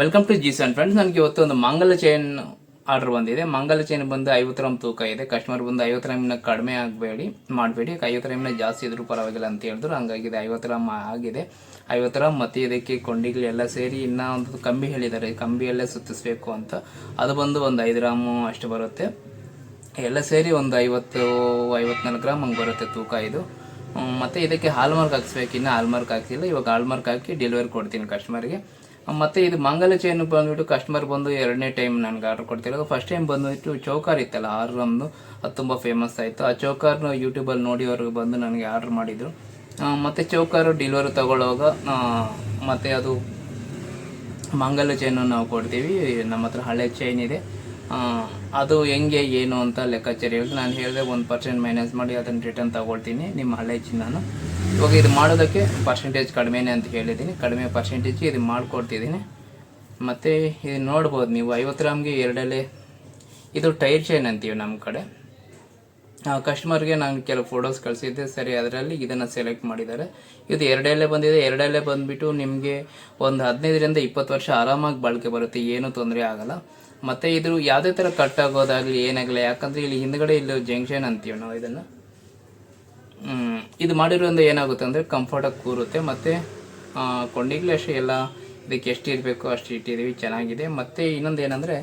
Welcome to ಜೀಸ್ and friends ನನಗೆ ಇವತ್ತು ಒಂದು ಮಂಗಲ ಚೈನ್ ಆರ್ಡರ್ ಬಂದಿದೆ. ಮಂಗಲ ಚೈನ್ ಬಂದು ಐವತ್ತು ಗ್ರಾಮ್ ತೂಕ ಇದೆ. ಕಸ್ಟಮರ್ ಬಂದು ಐವತ್ತು ಗ್ರಾಮಿನ ಕಡಿಮೆ ಆಗಬೇಡಿ, ಮಾಡಬೇಡಿ. ಐವತ್ತು ಗ್ರಾಮಿನ ಜಾಸ್ತಿ ಇದ್ರೂ ಪರವಾಗಿಲ್ಲ ಅಂತ ಹೇಳಿದ್ರು. ಹಂಗಾಗಿದೆ ಐವತ್ತು ಗ್ರಾಮ್ ಆಗಿದೆ. ಐವತ್ತು ಗ್ರಾಮ್ ಮತ್ತು ಇದಕ್ಕೆ ಕೊಂಡಿಗಳು ಎಲ್ಲ ಸೇರಿ ಇನ್ನೂ ಒಂದು ಕಂಬಿ ಹೇಳಿದ್ದಾರೆ. ಕಂಬಿಯಲ್ಲೇ ಸುತ್ತಿಸ್ಬೇಕು ಅಂತ. ಅದು ಬಂದು ಒಂದು ಐದು ಗ್ರಾಮು ಅಷ್ಟು ಬರುತ್ತೆ. ಎಲ್ಲ ಸೇರಿ ಒಂದು ಐವತ್ತು, ಐವತ್ನಾಲ್ಕು ಗ್ರಾಮ್ ಹಂಗೆ ಬರುತ್ತೆ ತೂಕ ಇದು. ಮತ್ತೆ ಇದಕ್ಕೆ ಹಾಲ್ಮಾರ್ಕ್ ಹಾಕ್ಸ್ಬೇಕು. ಇನ್ನೂ ಹಾಲ್ಮಾರ್ಕ್ ಹಾಕಿಲ್ಲ. ಇವಾಗ ಹಾಲ್ಮಾರ್ಕ್ ಹಾಕಿ ಡೆಲಿವರಿ ಕೊಡ್ತೀನಿ ಕಸ್ಟಮರ್ಗೆ ಮತ್ತೆ ಇದು ಮಂಗಲ ಚೈನ್ ಬಂದುಬಿಟ್ಟು ಕಸ್ಟಮರ್ ಬಂದು ಎರಡನೇ ಟೈಮ್ ನನಗೆ ಆರ್ಡರ್ ಕೊಡ್ತಿರೋದು. ಫಸ್ಟ್ ಟೈಮ್ ಬಂದುಬಿಟ್ಟು ಚೌಕಾರ್ ಇತ್ತಲ್ಲ ಆರು ನಮ್ಮದು ಅದು ತುಂಬ ಫೇಮಸ್ ಆಯಿತು. ಆ ಚೌಕಾರ್ನ ಯೂಟ್ಯೂಬಲ್ಲಿ ನೋಡಿ ಅವರು ಬಂದು ನನಗೆ ಆರ್ಡರ್ ಮಾಡಿದರು. ಮತ್ತು ಚೌಕಾರು ಡೆಲಿವರಿ ತಗೊಳ್ಳುವಾಗ ಮತ್ತು ಅದು ಮಂಗಲ ಚೈನು ನಾವು ಕೊಡ್ತೀವಿ. ನಮ್ಮ ಹತ್ರ ಹಳೆ ಚೈನ್ ಇದೆ. ಅದು ಹೆಂಗೆ, ಏನು ಅಂತ ಲೆಕ್ಕಾಚಾರ ಹೇಳಿದ್ರೆ ನಾನು ಹೇಳಿದೆ ಒಂದು ಪರ್ಸೆಂಟ್ ಮೈನಸ್ ಮಾಡಿ ಅದನ್ನು ರಿಟರ್ನ್ ತಗೊಳ್ತೀನಿ, ನಿಮ್ಮ ಹಳೆ ನಾನು ಇವಾಗ ಇದು ಮಾಡೋದಕ್ಕೆ ಪರ್ಸೆಂಟೇಜ್ ಕಡಿಮೆನೇ ಅಂತ ಹೇಳಿದ್ದೀನಿ. ಕಡಿಮೆ ಪರ್ಸೆಂಟೇಜ್ ಇದು ಮಾಡಿಕೊಡ್ತಿದ್ದೀನಿ. ಮತ್ತು ಇದು ನೋಡ್ಬೋದು ನೀವು ಐವತ್ತು ಗ್ರಾಮ್ಗೆ ಎರಡಲ್ಲೇ, ಇದು ಟೈರ್ ಚೈನ್ ಅಂತೀವಿ ನಮ್ಮ ಕಡೆ. ಕಸ್ಟಮರ್ಗೆ ನಾನು ಕೆಲವು ಫೋಟೋಸ್ ಕಳಿಸಿದ್ದೆ, ಸರಿ ಅದರಲ್ಲಿ ಇದನ್ನು ಸೆಲೆಕ್ಟ್ ಮಾಡಿದ್ದಾರೆ. ಇದು ಎರಡಲ್ಲೇ ಬಂದಿದೆ, ಎರಡಲ್ಲೇ ಬಂದುಬಿಟ್ಟು ನಿಮಗೆ ಒಂದು ಹದಿನೈದರಿಂದ ಇಪ್ಪತ್ತು ವರ್ಷ ಆರಾಮಾಗಿ ಬಾಳಿಕೆ ಬರುತ್ತೆ, ಏನೂ ತೊಂದರೆ ಆಗಲ್ಲ. ಮತ್ತು ಇದು ಯಾವುದೇ ಥರ ಕಟ್ ಆಗೋದಾಗಲಿ ಏನಾಗಲಿ, ಯಾಕಂದರೆ ಇಲ್ಲಿ ಹಿಂದ್ಗಡೆ ಇಲ್ಲಿ ಜಂಕ್ಷನ್ ಅಂತೀವಿ ನಾವು ಇದನ್ನು. ಇದು ಮಾಡಿರೋದ್ರಿಂದ ಏನಾಗುತ್ತೆ ಅಂದರೆ ಕಂಫರ್ಟಾಗಿ ಕೂರುತ್ತೆ. ಮತ್ತು ಕೊಂಡಿಗ್ಲೂ ಅಷ್ಟೇ ಎಲ್ಲ ಇದಕ್ಕೆ ಎಷ್ಟು ಇರಬೇಕು, ಅಷ್ಟು ಇಟ್ಟಿದ್ದೀವಿ ಚೆನ್ನಾಗಿದೆ. ಮತ್ತು ಇನ್ನೊಂದು ಏನಂದರೆ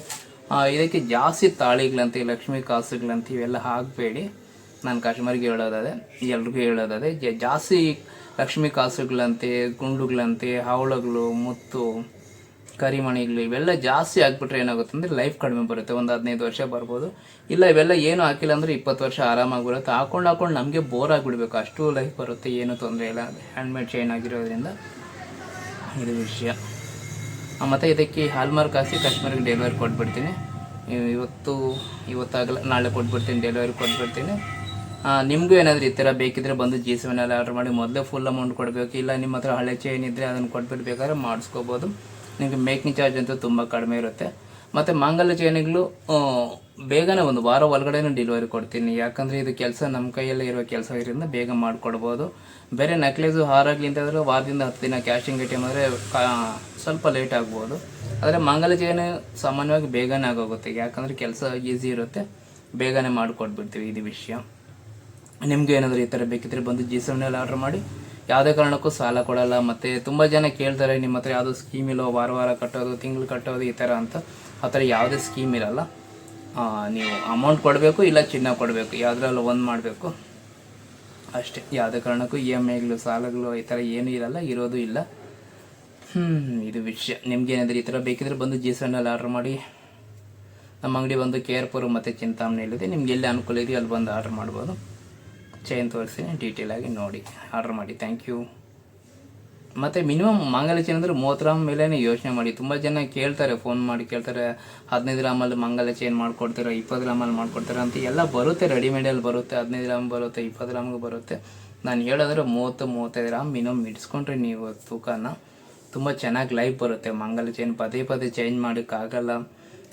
ಇದಕ್ಕೆ ಜಾಸ್ತಿ ತಾಳಿಗಳಂತೆ, ಲಕ್ಷ್ಮಿ ಕಾಸುಗಳಂತ ಇವೆಲ್ಲ ಹಾಕಬೇಡಿ. ನಾನು ಕಸ್ಟಮರ್ಗೆ ಹೇಳೋದಾದೆ ಎಲ್ರಿಗೂ ಹೇಳೋದಾದೆ ಜ- ಜಾಸ್ತಿ ಲಕ್ಷ್ಮಿ ಕಾಸುಗಳಂತೆ, ಗುಂಡುಗಳಂತೆ ಹವಳಗಳು ಮುತ್ತು ಕರಿಮಣಿಗಳು ಇವೆಲ್ಲ ಜಾಸ್ತಿ ಹಾಕ್ಬಿಟ್ರೆ ಏನಾಗುತ್ತೆ ಅಂದರೆ ಲೈಫ್ ಕಡಿಮೆ ಬರುತ್ತೆ. ಒಂದು ಹದಿನೈದು ವರ್ಷ ಬರ್ಬೋದು. ಇಲ್ಲ, ಇವೆಲ್ಲ ಏನು ಹಾಕಿಲ್ಲ ಅಂದರೆ ಇಪ್ಪತ್ತು ವರ್ಷ ಆರಾಮಾಗಿ ಬರುತ್ತೆ. ಹಾಕೊಂಡು ಹಾಕೊಂಡು ನಮಗೆ ಬೋರ್ ಆಗಿಬಿಡ್ಬೇಕು. ಅಷ್ಟು ಲೈಫ್ ಬರುತ್ತೆ, ಏನು ತೊಂದರೆ ಇಲ್ಲ. ಹ್ಯಾಂಡ್ಮೇಡ್ ಚೈನ್ ಆಗಿರೋದ್ರಿಂದ ಇದು ವಿಷಯ. ಮತ್ತು ಇದಕ್ಕೆ ಹಾಲ್ಮಾರ್ಕ್ ಹಾಕಿ ಕಸ್ಟಮರ್ಗೆ ಡೆಲಿವರಿ ಕೊಟ್ಬಿಡ್ತೀನಿ. ಇವತ್ತು, ಇವತ್ತಾಗಲ್ಲ, ನಾಳೆ ಕೊಟ್ಬಿಡ್ತೀನಿ ಡೆಲಿವರಿ ಕೊಟ್ಬಿಡ್ತೀನಿ. ನಿಮಗೂ ಏನಾದರೂ ಈ ಥರ ಬೇಕಿದ್ರೆ ಬಂದು ಜಿ ಸೆವೆನಲ್ಲಿ ಆರ್ಡರ್ ಮಾಡಿ. ಮೊದಲೇ ಫುಲ್ ಅಮೌಂಟ್ ಕೊಡಬೇಕು. ಇಲ್ಲ, ನಿಮ್ಮ ಹತ್ರ ಹಳೆ ಚೈನ್ ಇದ್ದರೆ ಅದನ್ನು ಕೊಟ್ಬಿಟ್ಟು ಬೇಕಾದ್ರೆ ಮಾಡಿಸ್ಕೋಬೋದು. ನಿಮಗೆ ಮೇಕಿಂಗ್ ಚಾರ್ಜ್ ಅಂತೂ ತುಂಬ ಕಡಿಮೆ ಇರುತ್ತೆ. ಮತ್ತು ಮಾಂಗಲ್ಯ ಚೈನ್ಗಳು ಬೇಗನೆ ಒಂದು ವಾರ ಒಳಗಡೆನೂ ಡೆಲಿವರಿ ಕೊಡ್ತೀನಿ. ಯಾಕಂದರೆ ಇದು ಕೆಲಸ ನಮ್ಮ ಕೈಯಲ್ಲೇ ಇರೋ ಕೆಲಸ ಇರೋದ್ರಿಂದ ಬೇಗ ಮಾಡಿಕೊಡ್ಬೋದು. ಬೇರೆ ನೆಕ್ಲೇಸು ಹಾರಾಗಲಿ ಅಂತಂದರೆ ವಾರದಿಂದ ಹತ್ತು ದಿನ ಕ್ಯಾಶಿಂಗ್ ಐಟಮ್ ಅಂದರೆ ಸ್ವಲ್ಪ ಲೇಟ್ ಆಗ್ಬೋದು. ಆದರೆ ಮಂಗಲ ಚೈನ್ ಸಾಮಾನ್ಯವಾಗಿ ಬೇಗನೆ ಆಗೋಗುತ್ತೆ. ಯಾಕಂದರೆ ಕೆಲಸ ಈಸಿ ಇರುತ್ತೆ. ಬೇಗನೆ ಮಾಡಿಕೊಟ್ಬಿಡ್ತೀವಿ ಇದು ವಿಷಯ. ನಿಮಗೆ ಏನಾದರೂ ಈ ಥರ ಬೇಕಿದ್ರೆ ಬಂದು ಜಿ ಸೆವೆನಲ್ಲಿ ಆರ್ಡರ್ ಮಾಡಿ. ಯಾವುದೇ ಕಾರಣಕ್ಕೂ ಸಾಲ ಕೊಡಲ್ಲ. ಮತ್ತು ತುಂಬ ಜನ ಕೇಳ್ತಾರೆ, ನಿಮ್ಮ ಹತ್ರ ಯಾವುದೋ ಸ್ಕೀಮ್ ಇಲ್ಲೋ ವಾರ ವಾರ ಕಟ್ಟೋದು, ತಿಂಗಳು ಕಟ್ಟೋದು ಈ ಥರ ಅಂತ. ಆ ಥರ ಯಾವುದೇ ಸ್ಕೀಮ್ ಇರಲ್ಲ. ನೀವು ಅಮೌಂಟ್ ಕೊಡಬೇಕು ಇಲ್ಲ ಚಿನ್ನ ಕೊಡಬೇಕು. ಯಾವುದ್ರಲ್ಲೂ ಒಂದು ಮಾಡಬೇಕು. ಅಷ್ಟೇ. ಯಾವುದೇ ಕಾರಣಕ್ಕೂ ಇ ಎಂ ಐಗಳು ಸಾಲಗಳು ಈ ಥರ ಏನೂ ಇರಲ್ಲ, ಇರೋದು ಇಲ್ಲ. ಹ್ಞೂ ಇದು ವಿಷಯ. ನಿಮ್ಗೆ ಏನಾದರೂ ಈ ಥರ ಬೇಕಿದ್ರೆ ಬಂದು ಜಿ ಸೆವೆನಲ್ಲಿ ಆರ್ಡ್ರ್ ಮಾಡಿ. ನಮ್ಮ ಅಂಗಡಿ ಬಂದು ಕೆ ಆರ್ ಮತ್ತು ಚಿಂತಾಮಣಿಯಲ್ಲಿದೆ. ನಿಮ್ಗೆ ಎಲ್ಲಿ ಅನುಕೂಲ ಇದೆಯೋ ಅಲ್ಲಿ ಬಂದು ಆರ್ಡ್ರ್ ಮಾಡ್ಬೋದು. ಚೈನ್ ತೋರಿಸ್ತೀನಿ ಡೀಟೇಲ್ ಆಗಿ ನೋಡಿ ಆರ್ಡರ್ ಮಾಡಿ ಥ್ಯಾಂಕ್ ಯು ಮತ್ತು ಮಿನಿಮಮ್ ಮಂಗಲ ಚೈನ್ ಅಂದರೆ ಮೂವತ್ತು ಗ್ರಾಮ್ ಮೇಲೇ ಯೋಚನೆ ಮಾಡಿ. ತುಂಬ ಜನ ಕೇಳ್ತಾರೆ ಫೋನ್ ಮಾಡಿ ಕೇಳ್ತಾರೆ, ಹದಿನೈದು ಗ್ರಾಮಲ್ಲಿ ಮಂಗಲ ಚೈನ್ ಮಾಡ್ಕೊಡ್ತೀರಾ, ಇಪ್ಪತ್ತು ಗ್ರಾಮಲ್ಲಿ ಮಾಡ್ಕೊಡ್ತೀರಾ ಅಂತ ಎಲ್ಲ ಬರುತ್ತೆ ರೆಡಿಮೇಡಲ್ಲಿ ಬರುತ್ತೆ, ಹದಿನೈದು ಗ್ರಾಮ್ ಬರುತ್ತೆ, ಇಪ್ಪತ್ತು ಗ್ರಾಮ್ಗೆ ಬರುತ್ತೆ. ನಾನು ಹೇಳೋದ್ರೆ ಮೂವತ್ತು, ಮೂವತ್ತೈದು ಗ್ರಾಮ್ ಮಿನಿಮಮ್ ಇಡ್ಸ್ಕೊಂಡ್ರೆ ನೀವು ತೂಕನ ತುಂಬ ಚೆನ್ನಾಗಿ ಲೈಫ್ ಬರುತ್ತೆ. ಮಂಗಲ ಚೈನ್ ಪದೇ ಪದೇ ಚೇಂಜ್ ಮಾಡೋಕ್ಕಾಗಲ್ಲ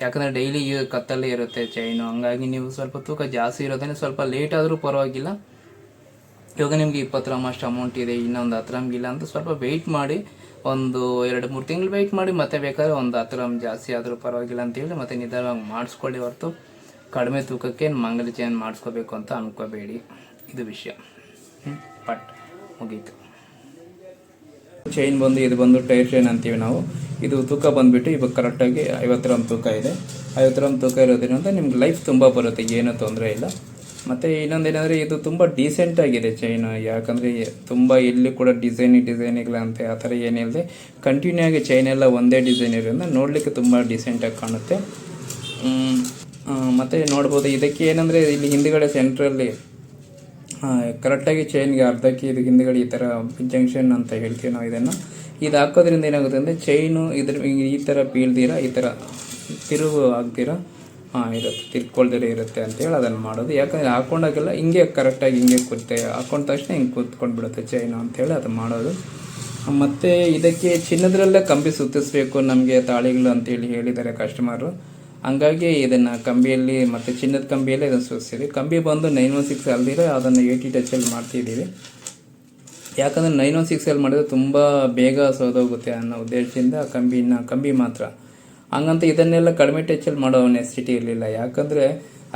ಯಾಕಂದರೆ ಡೈಲಿ ಕತ್ತಲ್ಲೇ ಇರುತ್ತೆ ಚೈನು. ಹಂಗಾಗಿ ನೀವು ಸ್ವಲ್ಪ ತೂಕ ಜಾಸ್ತಿ ಇರೋದೇನೆ ಸ್ವಲ್ಪ ಲೇಟ್ ಆದರೂ ಪರವಾಗಿಲ್ಲ. ಇವಾಗ ನಿಮಗೆ ಇಪ್ಪತ್ತು ಗ್ರಾಮ್ ಅಷ್ಟು ಅಮೌಂಟ್ ಇದೆ, ಇನ್ನೊಂದು ಹತ್ತು ಗ್ರಾಮ್ ಇಲ್ಲ ಅಂತ ಸ್ವಲ್ಪ ವೆಯ್ಟ್ ಮಾಡಿ, ಒಂದು ಎರಡು ಮೂರು ತಿಂಗಳು ವೆಯ್ಟ್ ಮಾಡಿ, ಮತ್ತೆ ಬೇಕಾದ್ರೆ ಒಂದು ಹತ್ತು ಗ್ರಾಮ್ ಜಾಸ್ತಿ ಆದರೂ ಪರವಾಗಿಲ್ಲ ಅಂತೇಳಿ ಮತ್ತೆ ನಿಧಾನವಾಗಿ ಮಾಡಿಸ್ಕೊಳ್ಳಿ ಹೊರತು. ಕಡಿಮೆ ತೂಕಕ್ಕೆ ಮಂಗಲ ಚೈನ್ ಮಾಡಿಸ್ಕೋಬೇಕು ಅಂತ ಅನ್ಕೋಬೇಡಿ. ಇದು ವಿಷಯ. ಬಟ್ ಮುಗೀತು. ಚೈನ್ ಬಂದು, ಇದು ಬಂದು ಟೈರ್ ಚೈನ್ ಅಂತೀವಿ ನಾವು. ಇದು ತೂಕ ಬಂದುಬಿಟ್ಟು ಇವಾಗ ಕರೆಕ್ಟಾಗಿ ಐವತ್ತು ಗ್ರಾಮ್ ತೂಕ ಇದೆ. ಐವತ್ತು ಗ್ರಾಮ್ ತೂಕ ಇರೋದ್ರಿಂದ ನಿಮ್ಗೆ ಲೈಫ್ ತುಂಬ ಬರುತ್ತೆ, ಏನೂ ತೊಂದರೆ ಇಲ್ಲ. ಮತ್ತು ಇನ್ನೊಂದೇನೆಂದರೆ ಇದು ತುಂಬ ಡೀಸೆಂಟ್ ಆಗಿದೆ ಚೈನ್ ಯಾಕಂದರೆ ತುಂಬ ಎಲ್ಲಿ ಕೂಡ ಡಿಸೈನ್ ಡಿಸೈನ್ಗಳಂತೆ ಆ ಥರ ಏನಿಲ್ಲದೆ ಕಂಟಿನ್ಯೂ ಆಗಿ ಚೈನ್ ಎಲ್ಲ ಒಂದೇ ಡಿಸೈನ್ ಇರೋದ್ರಿಂದ ನೋಡಲಿಕ್ಕೆ ತುಂಬ ಡಿಸೆಂಟಾಗಿ ಕಾಣುತ್ತೆ. ಮತ್ತು ನೋಡ್ಬೋದು, ಇದಕ್ಕೆ ಏನಂದರೆ ಇಲ್ಲಿ ಹಿಂದುಗಡೆ ಸೆಂಟ್ರಲ್ಲಿ ಕರೆಕ್ಟಾಗಿ ಚೈನ್ಗೆ ಅರ್ಧಕ್ಕೆ ಇದು ಹಿಂದುಗಡೆ ಈ ಥರ ಜಂಕ್ಷನ್ ಅಂತ ಹೇಳ್ತೀವಿ ನಾವು ಇದನ್ನು. ಇದು ಹಾಕೋದ್ರಿಂದ ಏನಾಗುತ್ತೆ ಅಂದರೆ ಚೈನು ಇದ್ರ ಈ ಥರ ಬೀಳ್ದಿರ ಈ ಥರ ತಿರುವು ಆಗ್ದಿರ ಹಾಂ ಇರುತ್ತೆ ತಿರ್ಕೊಳ್ದಿರ ಇರುತ್ತೆ ಅಂತೇಳಿ ಅದನ್ನು ಮಾಡೋದು. ಯಾಕಂದರೆ ಹಾಕೊಂಡಾಗೆಲ್ಲ ಹಿಂಗೆ ಕರೆಕ್ಟಾಗಿ ಹಿಂಗೆ ಕೂತೆ, ಹಾಕೊಂಡ ತಕ್ಷಣ ಹಿಂಗೆ ಕೂತ್ಕೊಂಡು ಬಿಡುತ್ತೆ ಚೈನು ಅಂತೇಳಿ ಅದು ಮಾಡೋದು. ಮತ್ತು ಇದಕ್ಕೆ ಚಿನ್ನದ್ರಲ್ಲೇ ಕಂಬಿ ಸುತ್ತಿಸ್ಬೇಕು ನಮಗೆ ತಾಳಿಗಳು ಅಂತೇಳಿ ಹೇಳಿದ್ದಾರೆ ಕಸ್ಟಮರು ಹಂಗಾಗಿ ಇದನ್ನು ಕಂಬಿಯಲ್ಲಿ ಮತ್ತು ಚಿನ್ನದ ಕಂಬಿಯಲ್ಲೇ ಇದನ್ನು ಸುತ್ತಿದ್ದೀವಿ ಕಂಬಿ ಬಂದು ನೈನ್ ಒನ್ ಸಿಕ್ಸ್ ಅಲ್ದಿರ ಅದನ್ನು ಏಯ್ಟಿ ಟಚಲ್ಲಿ ಮಾಡ್ತಿದ್ದೀವಿ. ಯಾಕಂದರೆ ನೈನ್ ಒನ್ ಸಿಕ್ಸಲ್ಲಿ ಮಾಡಿದ್ರೆ ತುಂಬ ಬೇಗ ಸೋದೋಗುತ್ತೆ ಅನ್ನೋ ಉದ್ದೇಶದಿಂದ ಕಂಬಿನ, ಕಂಬಿ ಮಾತ್ರ. ಹಂಗಂತ ಇದನ್ನೆಲ್ಲ ಕಡಿಮೆ ಟಚ್ಚಲ್ಲಿ ಮಾಡೋ ನೆಸಿಟಿ ಇರಲಿಲ್ಲ. ಯಾಕಂದರೆ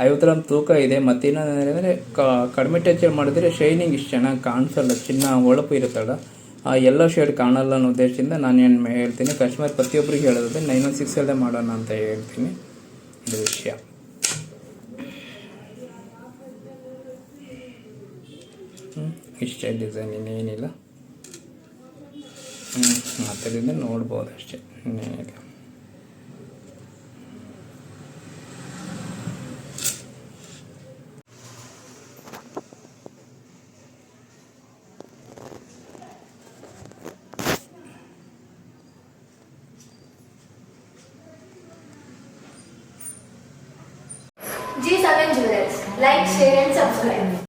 ಐವತ್ತು ಗ್ರಾಮ್ ತೂಕ ಇದೆ ಮತ್ತೇನಂದರೆ ಕಡಿಮೆ ಟಚ್ಚಲ್ಲಿ ಮಾಡಿದ್ರೆ ಶೈನಿಂಗ್ ಇಷ್ಟು ಚೆನ್ನಾಗಿ ಕಾಣಿಸಲ್ಲ, ಚಿನ್ನ ಹೊಳಪು ಇರುತ್ತಲ್ಲ. ಆ ಎಲ್ಲ ಶೇಡ್ ಕಾಣಲ್ಲ ಅನ್ನೋ ಉದ್ದೇಶದಿಂದ ನಾನು ಏನು ಹೇಳ್ತೀನಿ ಕಸ್ಟಮರ್ ಪ್ರತಿಯೊಬ್ಬರಿಗೆ ಹೇಳೋದ್ರೆ ನೈನ್ ಒನ್ ಸಿಕ್ಸಲ್ಲೇ ಮಾಡೋಣ ಅಂತ ಹೇಳ್ತೀನಿ. ಇದು ವಿಷಯ. ಇಷ್ಟೇ ಡಿಸೈನ್ ಇನ್ನೇನಿಲ್ಲ. ಹ್ಞೂ ಮತ್ತೆ ನೋಡ್ಬೋದು ಅಷ್ಟೇ. ಇನ್ನೇನಿಲ್ಲ. G7 Jewelers. Like, share and subscribe.